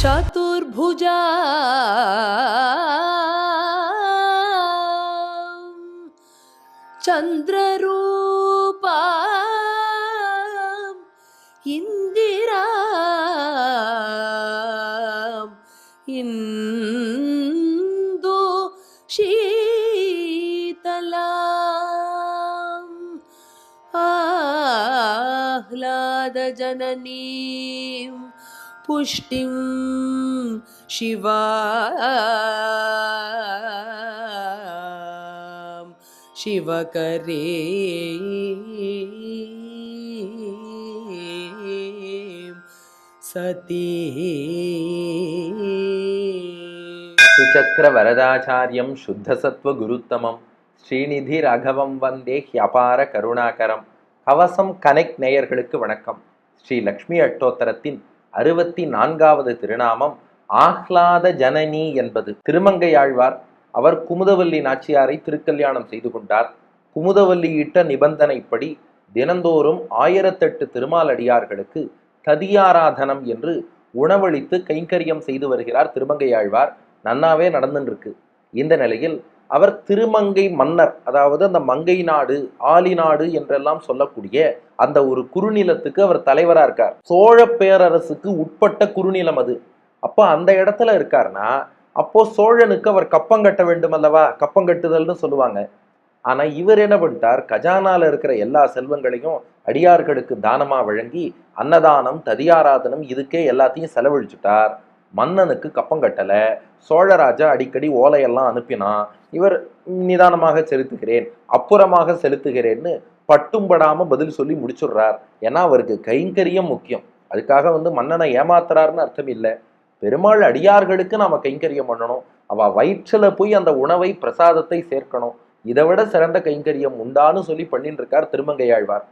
चतुर्भुजा। चन्द्ररूपा इन्दिरा इन्दु प्रसादजननीं पुष्टिं शिवा शिवकरे सती सुचक्रवरदाचार्यं शुद्धसत्त्वगुरुत्तमं श्रीनिधिराघवं वन्दे ह्यपारकरुणाकरम् கவசம் கனெக்ட் நேயர்களுக்கு வணக்கம். ஸ்ரீ லக்ஷ்மி அட்டோத்தரத்தின் அறுபத்தி நான்காவது திருநாமம் ஆஹ்லாத ஜனனி என்பது. திருமங்கையாழ்வார் அவர் குமுதவல்லி நாச்சியாரை திருக்கல்யாணம் செய்து கொண்டார். குமுதவல்லி இட்ட நிபந்தனைப்படி தினந்தோறும் ஆயிரத்தெட்டு திருமாலடியார்களுக்கு ததியாராதனம் என்று உணவளித்து கைங்கரியம் செய்து வருகிறார் திருமங்கையாழ்வார் நன்னாவே நடந்துருக்கு இந்த நிலையில் அவர் திருமங்கை மன்னர் அதாவது அந்த மங்கை நாடு ஆலி நாடு என்றெல்லாம் சொல்லக்கூடிய அந்த ஒரு குறுநிலத்துக்கு அவர் தலைவராக இருக்கார். சோழ பேரரசுக்கு உட்பட்ட குறுநிலம் அது. அப்போ அந்த இடத்துல இருக்காருன்னா அப்போ சோழனுக்கு அவர் கப்பம் கட்ட வேண்டும் அல்லவா? கப்பம் கட்டுதல்னு சொல்லுவாங்க. ஆனால் இவர் என்ன பண்ணிட்டார்? கஜானால இருக்கிற எல்லா செல்வங்களையும் அடியார்களுக்கு தானமாக வழங்கி அன்னதானம் ததியாராதனம் இதுக்கே எல்லாத்தையும் செலவழிச்சுட்டார். மன்னனுக்கு கப்பம் கட்டலை. சோழராஜா அடிக்கடி ஓலையெல்லாம் அனுப்பினா இவர் நிதானமாக செலுத்துகிறேன் அப்புறமாக செலுத்துகிறேன்னு பட்டும்படாமல் பதில் சொல்லி முடிச்சுடுறார். ஏன்னா அவருக்கு கைங்கரியம் முக்கியம். அதுக்காக வந்து மன்னனை ஏமாத்துறாருன்னு அர்த்தம் இல்லை. பெருமாள் அடியார்களுக்கு நாம் கைங்கரியம் பண்ணணும். அவ வயிற்றில் போய் அந்த உணவை பிரசாதத்தை சேர்க்கணும். இதை விட சிறந்த கைங்கரியம் உண்டான்னு சொல்லி பண்ணிட்டு இருக்கார் திருமங்கையாழ்வார்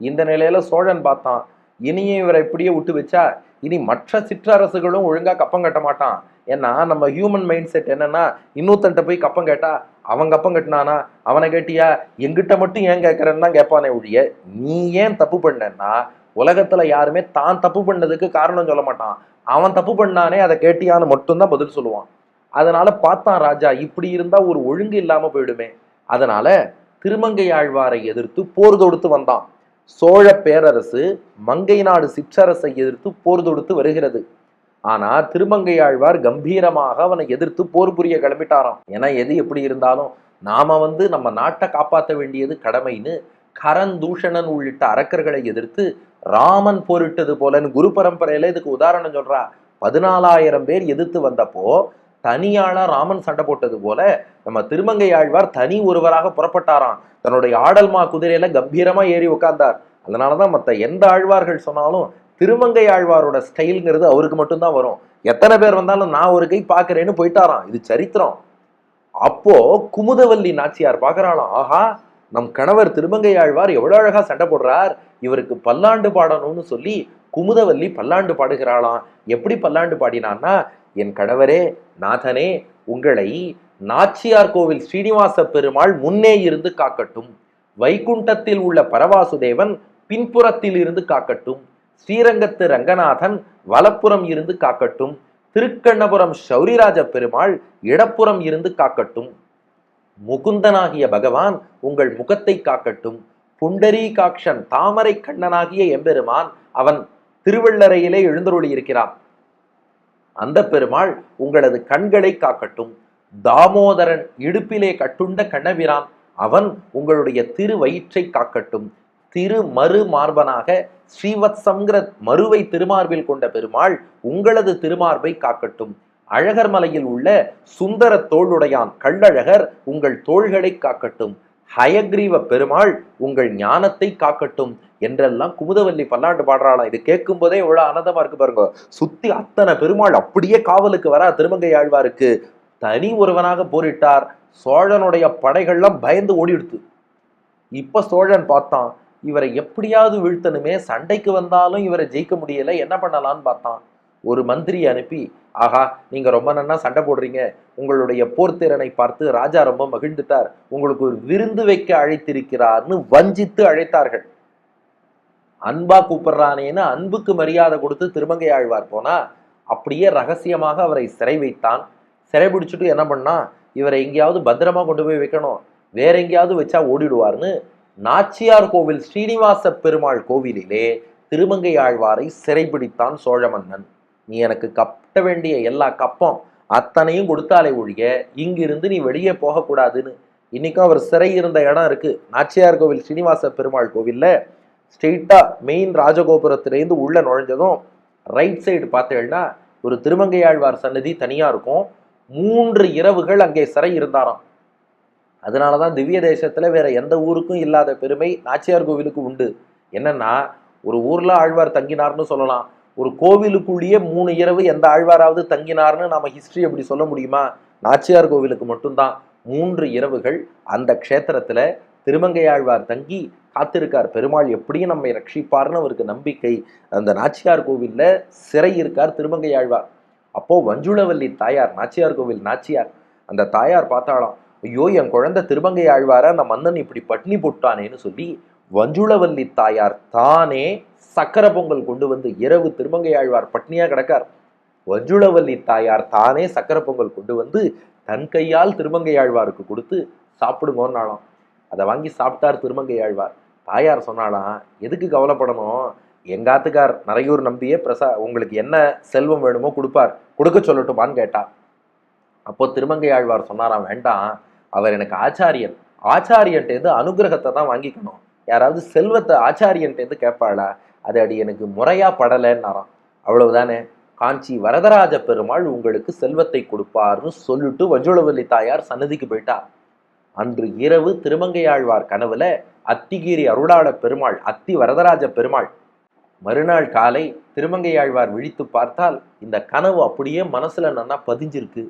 இந்த நிலையில சோழன் பார்த்தான். இனியும் இவரை இப்படியே விட்டு வச்சா இனி மற்ற சிற்றரசுகளும் ஒழுங்காக கப்பம் கட்ட மாட்டான். ஏன்னா நம்ம ஹியூமன் மைண்ட் செட் என்னன்னா இன்னொருத்தன்ட்ட போய் கப்பம் கேட்டா அவன் கப்பம் கட்டினானா அவனை கேட்டியா எங்கிட்ட மட்டும் ஏன் கேட்கறன்னு தான் கேட்பானே ஒழிய நீ ஏன் தப்பு பண்ணன்னா உலகத்துல யாருமே தான் தப்பு பண்ணதுக்கு காரணம் சொல்ல மாட்டான். அவன் தப்பு பண்ணானே அதை கேட்டியான்னு மட்டும்தான் பதில் சொல்லுவான். அதனால பார்த்தான் ராஜா இப்படி இருந்தா ஒரு ஒழுங்கு இல்லாம போயிடுமே. அதனால திருமங்கை ஆழ்வாரை எதிர்த்து போர் தொடுத்து வந்தான். சோழ பேரரசு மங்கை நாடு சிற்றரசை எதிர்த்து போர் தொடுத்து வருகிறது. ஆனா திருமங்கை ஆழ்வார் கம்பீரமாக அவனை எதிர்த்து போர் புரிய கிளம்பிட்டாராம். ஏன்னா எது எப்படி இருந்தாலும் நாம வந்து நம்ம நாட்டை காப்பாற்ற வேண்டியது கடமைன்னு கரண் தூஷணன் உள்ளிட்ட அரக்கர்களை எதிர்த்து ராமன் போரிட்டது போலன்னு குரு பரம்பரையில இதுக்கு உதாரணம் சொல்றா. பதினாலாயிரம் பேர் எதிர்த்து வந்தப்போ தனியாளா ராமன் சண்டை போட்டது போல நம்ம திருமங்கை ஆழ்வார் தனி ஒருவராக புறப்பட்டாராம். தன்னுடைய ஆடல்மா குதிரையில கம்பீரமா ஏறி உட்கார்ந்தார் அதனாலதான் மத்த எந்த ஆழ்வார்கள் சொன்னாலும் திருமங்கை ஆழ்வாரோட ஸ்டைலுங்கிறது அவருக்கு மட்டும்தான் வரும். எத்தனை பேர் வந்தாலும் நான் ஒரு கை பாக்குறேன்னு போயிட்டாராம். இது சரித்திரம். அப்போ குமுதவல்லி நாச்சியார் பாக்குறாளாம். ஆஹா நம் கணவர் திருமங்கை ஆழ்வார் எவ்வளவு அழகா சண்டை போடுறார். இவருக்கு பல்லாண்டு பாடணும்னு சொல்லி குமுதவல்லி பல்லாண்டு பாடுகிறாளாம். எப்படி பல்லாண்டு பாடினான்னா என் கணவரே நாதனே உங்களை நாச்சியார் கோவில் ஸ்ரீனிவாச பெருமாள் முன்னே இருந்து காக்கட்டும். வைகுண்டத்தில் உள்ள பரவாசுதேவன் பின்புறத்தில் இருந்து காக்கட்டும். ஸ்ரீரங்கத்து ரங்கநாதன் வலப்புறம் இருந்து காக்கட்டும். திருக்கண்ணபுரம் சௌரிராஜ பெருமாள் இடப்புறம் இருந்து காக்கட்டும். முகுந்தனாகிய பகவான் உங்கள் முகத்தை காக்கட்டும். புண்டரீகாக்ஷன் தாமரை கண்ணனாகிய எம்பெருமான் அவன் திருவள்ளரையிலே எழுந்தருளி இருக்கிறான் அந்த பெருமாள் உங்களது கண்களை காக்கட்டும். தாமோதரன் இடுப்பிலே கட்டுண்ட கண்ணபிரான் அவன் உங்களுடைய திருவயிற்றை காக்கட்டும். திரு மறு மார்பனாக ஸ்ரீவத்சங்கிற மறுவை திருமார்பில் கொண்ட பெருமாள் உங்களது திருமார்பை காக்கட்டும். அழகர் மலையில் உள்ள சுந்தர தோளுடையான் கள்ளழகர் உங்கள் தோள்களை காக்கட்டும். ஹயக்ரீவ பெருமாள் உங்கள் ஞானத்தை காக்கட்டும் என்றெல்லாம் குமுதவல்லி பல்லாண்டு பாடுறாளாம் இது கேட்கும் போதே எவ்வளவு ஆனந்தமா இருக்கு பாருங்க. சுத்தி அத்தனை பெருமாள் அப்படியே காவலுக்கு வரா திருமங்கை ஆழ்வாருக்கு. தனி ஒருவனாக போரிட்டார். சோழனுடைய படைகள்லாம் பயந்து ஓடிடுத்து. இப்ப சோழன் பார்த்தான். இவரை எப்படியாவது வீழ்த்தணுமே சண்டைக்கு வந்தாலும் இவரை ஜெயிக்க முடியல என்ன பண்ணலாம்னு பார்த்தான். ஒரு மந்திரியை அனுப்பி ஆஹா நீங்க ரொம்ப நன்னா சண்டை போடுறீங்க. உங்களுடைய போர்த்திறனை பார்த்து ராஜா ரொம்ப மகிழ்ந்துட்டார். உங்களுக்கு ஒரு விருந்து வைக்க அழைத்திருக்கிறார்னு வஞ்சித்து அழைத்தார்கள். அன்பா கூப்பிடுறானேன்னு அன்புக்கு மரியாதை கொடுத்து திருமங்கை ஆழ்வார் போனா அப்படியே ரகசியமாக அவரை சிறை வைத்தான். சிறை பிடிச்சிட்டு என்ன பண்ணா இவரை எங்கேயாவது பத்திரமா கொண்டு போய் வைக்கணும். வேற எங்கேயாவது வச்சா ஓடிடுவார்னு நாச்சியார் கோவில் ஸ்ரீனிவாச பெருமாள் கோவிலிலே திருமங்கை ஆழ்வாரை சிறைபிடித்தான் சோழ மன்னன். நீ எனக்கு கட்ட வேண்டிய எல்லா கப்பம் அத்தனையும் கொடுத்தாலே ஒழிய இங்கிருந்து நீ வெளியே போகக்கூடாதுன்னு. இன்னைக்கும் அவர் சிறை இருந்த இடம் இருக்கு. நாச்சியார் கோவில் ஸ்ரீனிவாச பெருமாள் கோவிலில் ஸ்ட்ரெயிட்டாக மெயின் ராஜகோபுரத்திலேருந்து உள்ள நுழைஞ்சதும் ரைட் சைடு பார்த்தேன்னா ஒரு திருமங்கையாழ்வார் சன்னதி தனியாக இருக்கும். மூன்று இரவுகள் அங்கே சிறை இருந்தாராம். அதனால தான் திவ்ய தேசத்தில் வேற எந்த ஊருக்கும் இல்லாத பெருமை நாச்சியார் கோவிலுக்கு உண்டு. என்னன்னா ஒரு ஊரில் ஆழ்வார் தங்கினார்னு சொல்லலாம். ஒரு கோவிலுக்குள்ளேயே மூணு இரவு எந்த ஆழ்வாராவது தங்கினார்னு நாம ஹிஸ்டரி அப்படி சொல்ல முடியுமா? நாச்சியார் கோவிலுக்கு மட்டும்தான். மூன்று இரவுகள் அந்த க்ஷேத்திரத்துல திருமங்கையாழ்வார் தங்கி காத்திருக்கார். பெருமாள் எப்படியும் நம்மை ரட்சிப்பார்னு அவருக்கு நம்பிக்கை. அந்த நாச்சியார் கோவிலில் சிறை இருக்கார் திருமங்கையாழ்வார் அப்போது வஞ்சுளவல்லி தாயார் நாச்சியார் கோவில் நாச்சியார். அந்த தாயார் பார்த்தாலாம் ஐயோ என் குழந்தை திருமங்கை ஆழ்வார அந்த மன்னன் இப்படி பட்னி போட்டானேன்னு சொல்லி வஞ்சுளவல்லி தாயார் தானே சக்கர பொங்கல் கொண்டு வந்து இரவு திருமங்கையாழ்வார் பட்னியா கிடக்கார். வஞ்சுளவல்லி தாயார் தானே சக்கர பொங்கல் கொண்டு வந்து தன் கையால் திருமங்கையாழ்வாருக்கு கொடுத்து சாப்பிடுங்கன்னாலும் அதை வாங்கி சாப்பிட்டார் திருமங்கை ஆழ்வார். தாயார் சொன்னாலாம் எதுக்கு கவலைப்படணும்? எங்காத்துக்கார் நிறையூர் நம்பியே பிரசா உங்களுக்கு என்ன செல்வம் வேணுமோ கொடுப்பார். கொடுக்க சொல்லட்டுமான்னு கேட்டா அப்போ திருமங்கை ஆழ்வார் சொன்னாராம் வேண்டாம் அவர் எனக்கு ஆச்சாரியன். ஆச்சாரியன்ட்டேருந்து அனுகிரகத்தை தான் வாங்கிக்கணும். யாராவது செல்வத்தை ஆச்சாரியன்ட்டேருந்து கேட்பாளா? அது அடி எனக்கு முறையா படலைன்னாராம். அவ்வளவுதானே? காஞ்சி வரதராஜ பெருமாள் உங்களுக்கு செல்வத்தை கொடுப்பார்னு சொல்லிட்டு வஜுளவல்லி தாயார் சன்னதிக்கு போயிட்டா. அன்று இரவு திருமங்கையாழ்வார் கனவுல அத்திகிரி அருளாள பெருமாள் அத்தி வரதராஜ பெருமாள் மறுநாள் காலை திருமங்கையாழ்வார் விழித்து பார்த்தால் இந்த கனவு அப்படியே மனசுல நன்னா பதிஞ்சிருக்கு.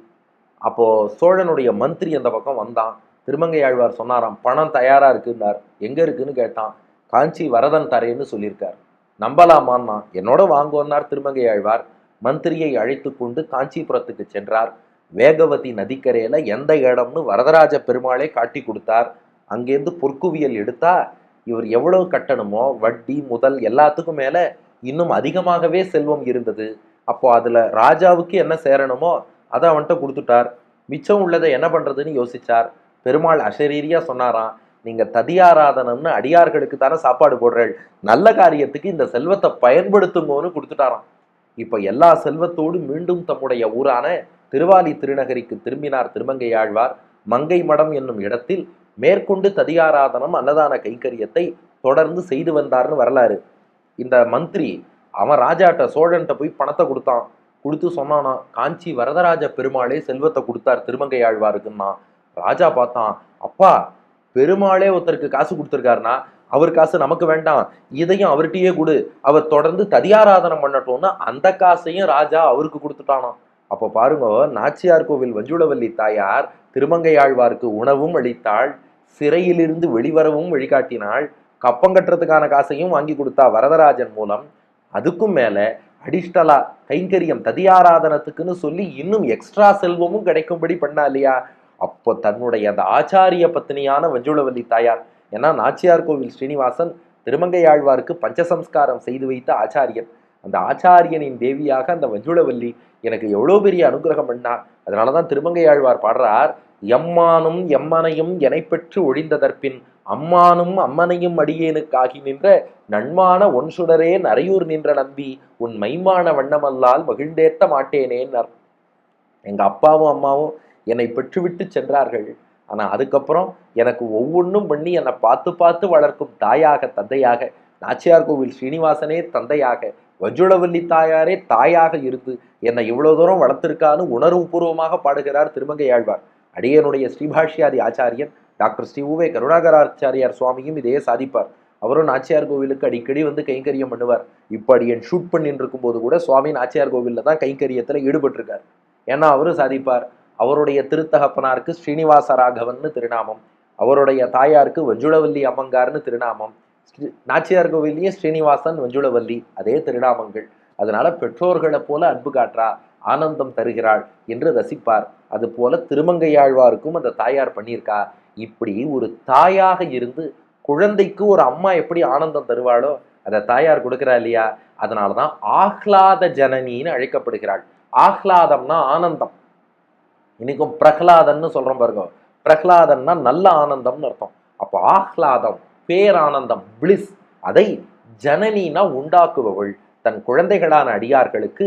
அப்போ சோழனுடைய மந்திரி அந்த பக்கம் வந்தான். திருமங்கையாழ்வார் சொன்னாராம் பணம் தயாரா இருக்குன்னார். எங்க இருக்குன்னு கேட்டான். காஞ்சி வரதன் தரேன்னு சொல்லியிருக்கார். நம்பலாமான்னா என்னோட வாங்குவன்னார் திருமங்கையாழ்வார் மந்திரியை அழைத்து கொண்டு காஞ்சிபுரத்துக்கு சென்றார். வேகவதி நதிக்கரையில எந்த இடம்னு வரதராஜ பெருமாளே காட்டி கொடுத்தார். அங்கேருந்து பொற்குவியல் எடுத்தா இவர் எவ்வளவு கட்டணுமோ வட்டி முதல் எல்லாத்துக்கும் மேல இன்னும் அதிகமாகவே செல்வம் இருந்தது. அப்போ அதுல ராஜாவுக்கு என்ன சேரணுமோ அதை அவன்கிட்ட கொடுத்துட்டார். மிச்சம் உள்ளதை என்ன பண்றதுன்னு யோசிச்சார். பெருமாள் அசரீரியா சொன்னாராம் நீங்க ததியாராதனம்னு அடியார்களுக்கு தானே சாப்பாடு போடுறேள். நல்ல காரியத்துக்கு இந்த செல்வத்தை பயன்படுத்துங்கன்னு கொடுத்துட்டாராம். இப்போ எல்லா செல்வத்தோடு மீண்டும் தம்முடைய ஊரான திருவாலி திருநகரிக்கு திரும்பினார் திருமங்கையாழ்வார் மங்கை மடம் என்னும் இடத்தில் மேற்கொண்டு ததியாராதனம் அன்னதான கைங்கரியத்தை தொடர்ந்து செய்து வந்தார்னு வரலாறு. இந்த மந்திரி அவன் ராஜாட்ட சோழன்ட்ட போய் பணத்தை கொடுத்தான். கொடுத்து சொன்னானா காஞ்சி வரதராஜ பெருமாளே செல்வத்தை கொடுத்தார் திருமங்கையாழ்வாருக்குன்னா ராஜா பார்த்தான் அப்பா பெருமாளே ஒருத்தருக்கு காசு கொடுத்துருக்காருன்னா அவர் காசு நமக்கு வேண்டாம். இதையும் அவர்கிட்டயே கொடு. அவர் தொடர்ந்து ததியாராதனம் பண்ணட்டோம்னு அந்த காசையும் ராஜா அவருக்கு கொடுத்துட்டானாம் அப்போ பாருங்க நாச்சியார் கோவில் வஞ்சுளவல்லி தாயார் திருமங்கையாழ்வாருக்கு உணவும் அளித்தாள். சிறையிலிருந்து வெளிவரவும் வழிகாட்டினாள். கப்பம் கட்டுறதுக்கான காசையும் வாங்கி கொடுத்தா வரதராஜன் மூலம். அதுக்கும் மேலே அடிஷ்டலா கைங்கரியம் ததியாராதனத்துக்குன்னு சொல்லி இன்னும் எக்ஸ்ட்ரா செல்வமும் கிடைக்கும்படி பண்ணா இல்லையா அப்போ தன்னுடைய அந்த ஆச்சாரிய பத்தினியான வஞ்சுளவல்லி தாயார் ஏன்னா நாச்சியார் கோவில் ஸ்ரீனிவாசன் திருமங்கையாழ்வாருக்கு பஞ்சசம்ஸ்காரம் செய்து வைத்த ஆச்சாரியன். அந்த ஆச்சாரியனின் தேவியாக அந்த வஞ்சுளவல்லி எனக்கு எவ்வளோ பெரிய அனுகிரகம் பண்ணார். அதனாலதான் திருமங்கையாழ்வார் பாடுறார் எம்மானும் எம்மனையும் எனை பெற்று ஒழிந்ததற்பின் அம்மானும் அம்மனையும் அடியேனுக்காகி நின்ற நன்மான ஒன் சுடரே நரையூர் நின்ற நம்பி உன் மைமான வண்ணமல்லால் மகிழ்ந்தேத்த மாட்டேனேன்னர் எங்க அப்பாவும் அம்மாவும் என்னை பெற்றுவிட்டு சென்றார்கள். ஆனால் அதுக்கப்புறம் எனக்கு ஒவ்வொன்றும் பண்ணி என்னை பார்த்து பார்த்து வளர்க்கும் தாயாக தந்தையாக நாச்சியார் கோவில் ஸ்ரீனிவாசனே தந்தையாக வஜுளவல்லி தாயாரே தாயாக இருந்து என்னை இவ்வளோ தூரம் வளர்த்திருக்கான்னு உணர்வுபூர்வமாக பாடுகிறார் திருமங்கையாழ்வார் அடியனுடைய ஸ்ரீபாஷ்யாதி ஆச்சாரியன் டாக்டர் ஸ்ரீ உவே கருணாகராச்சாரியார் சுவாமியும் இதையே சாதிப்பார். அவரும் நாச்சியார் கோவிலுக்கு அடிக்கடி வந்து கைங்கரியம் பண்ணுவார். இப்போ அடியன் ஷூட் பண்ணிட்டு இருக்கும்போது கூட சுவாமி நாச்சியார் கோவிலில் தான் கைங்கரியத்தில் ஈடுபட்டிருக்கார். ஏன்னா அவரும் சாதிப்பார். அவருடைய திருத்தகப்பனாருக்கு ஸ்ரீனிவாச ராகவன் திருநாமம் அவருடைய தாயாருக்கு வஞ்சுளவல்லி அம்மங்கார்னு திருநாமம் ஸ்ரீ- நாச்சியார் கோவில்லையும் ஸ்ரீனிவாசன் வஞ்சுளவல்லி அதே திருநாமங்கள். அதனால பெற்றோர்களைப் போல அன்பு காட்டுறா ஆனந்தம் தருகிறாள் என்று ரசிப்பார். அது போல திருமங்கையாழ்வாருக்கும் அந்த தாயார் பண்ணியிருக்கா. இப்படி ஒரு தாயாக இருந்து குழந்தைக்கு ஒரு அம்மா எப்படி ஆனந்தம் தருவாளோ அதை தாயார் கொடுக்குறா இல்லையா? அதனாலதான் ஆஹ்லாத ஜனனின்னு அழைக்கப்படுகிறாள். ஆஹ்லாதம்னா ஆனந்தம். இன்னைக்கும் பிரகலாதன்னு சொல்கிறோம் பாருங்க. பிரகலாதன்னா நல்ல ஆனந்தம்னு அர்த்தம். அப்போ ஆஹ்லாதம் பேரானந்தம் பிளிஸ் அதை ஜனனினா உண்டாக்குபவள். தன் குழந்தைகளான அடியார்களுக்கு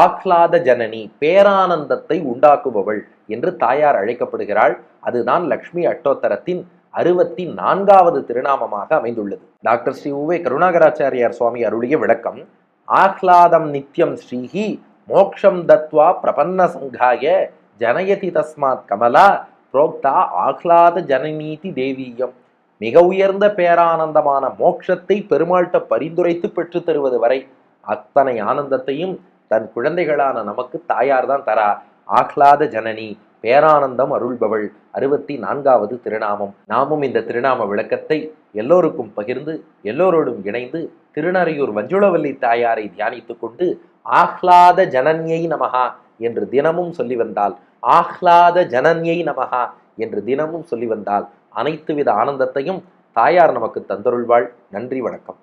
ஆஹ்லாத ஜனனி பேரானந்தத்தை உண்டாக்குபவள் என்று தாயார் அழைக்கப்படுகிறாள். அதுதான் லக்ஷ்மி அட்டோத்தரத்தின் அறுபத்தி நான்காவது திருநாமமாக அமைந்துள்ளது. டாக்டர் ஸ்ரீ உவே கருணாகராச்சாரியார் சுவாமி அருளிய விளக்கம் ஆஹ்லாதம் நித்யம் ஸ்ரீஹி மோக்ஷம் தத்வா பிரபன்ன சங்காய ஜனயதி தஸ்மாத் கமலா புரோக்தா ஆஹ்லாத ஜனநீதி தேவீயம். மிக உயர்ந்த பேரானந்தமான மோட்சத்தை பெருமாள்கிட்ட பரிந்துரைத்து பெற்றுத் தருவது வரை அத்தனை ஆனந்தத்தையும் தன் குழந்தைகளான நமக்கு தாயார் தான் தரா. ஆஹ்லாத ஜனனி பேரானந்தம் அருள்பவள். அறுபத்தி நான்காவது திருநாமம். நாமும் இந்த திருநாம விளக்கத்தை எல்லோருக்கும் பகிர்ந்து எல்லோரோடும் இணைந்து திருநறையூர் மஞ்சுளவல்லி தாயாரை தியானித்துக்கொண்டு கொண்டு ஆஹ்லாத ஜனன்யை நமகா என்று தினமும் சொல்லி வந்தால் ஆஹ்லாத ஜனன்யை நமகா என்று தினமும் சொல்லி வந்தால் அனைத்து வித ஆனந்தத்தையும் தாயார் நமக்கு தந்தருள்வாள். நன்றி வணக்கம்.